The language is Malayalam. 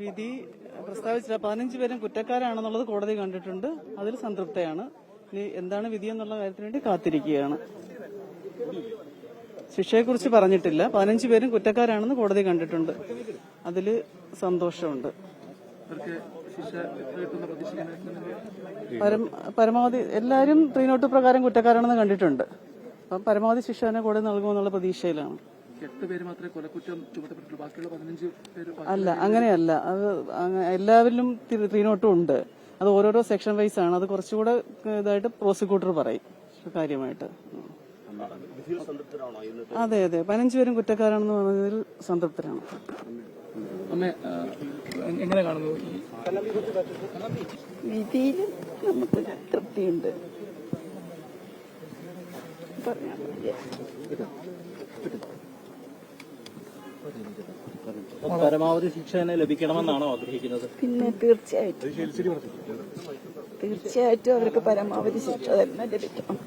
വിധി പ്രസ്താവിച്ചില്ല. പതിനഞ്ച് പേരും കുറ്റക്കാരാണെന്നുള്ളത് കോടതി കണ്ടിട്ടുണ്ട്. അതിൽ സംതൃപ്തയാണ്. ഇനി എന്താണ് വിധി എന്നുള്ള കാര്യത്തിന് വേണ്ടി കാത്തിരിക്കുകയാണ്. ശിക്ഷയെക്കുറിച്ച് പറഞ്ഞിട്ടില്ല. പതിനഞ്ച് പേരും കുറ്റക്കാരാണെന്ന് കോടതി കണ്ടിട്ടുണ്ട്. അതിൽ സന്തോഷമുണ്ട്. പരമാവധി എല്ലാവരും ത്രീ നോട്ട് പ്രകാരം കുറ്റക്കാരാണെന്ന് കണ്ടിട്ടുണ്ട്. അപ്പം പരമാവധി ശിക്ഷ തന്നെ കോടതി നൽകുമെന്നുള്ള പ്രതീക്ഷയിലാണ്. എട്ട് പേര് മാത്രമേ കൊലക്കുറ്റം ബാക്കിയുള്ള പതിനഞ്ച് പേര് അല്ല അങ്ങനെയല്ല. അത് എല്ലാവരിലും ത്രീ- ത്രീ നോട്ടും ഉണ്ട്. അത് ഓരോരോ സെക്ഷൻ വൈസ് ആണ്. അത് കുറച്ചുകൂടെ ഇതായിട്ട് പ്രോസിക്യൂട്ടർ പറയും കാര്യമായിട്ട്. അതെ അതെ. പതിനഞ്ച് പേരും കുറ്റക്കാരാണെന്ന് പറഞ്ഞതിൽ സംതൃപ്തരാണ്. എങ്ങനെ കാണുന്നു? വിധിയിൽ നമുക്ക് തൃപ്തിയുണ്ട് പറയാൻ. പരമാവധി ശിക്ഷ തന്നെ ലഭിക്കണമെന്നാണോ ആഗ്രഹിക്കുന്നത്? പിന്നെ തീർച്ചയായിട്ടും. തീർച്ചയായിട്ടും അവർക്ക് പരമാവധി ശിക്ഷ തന്നെ ലഭിക്കണം.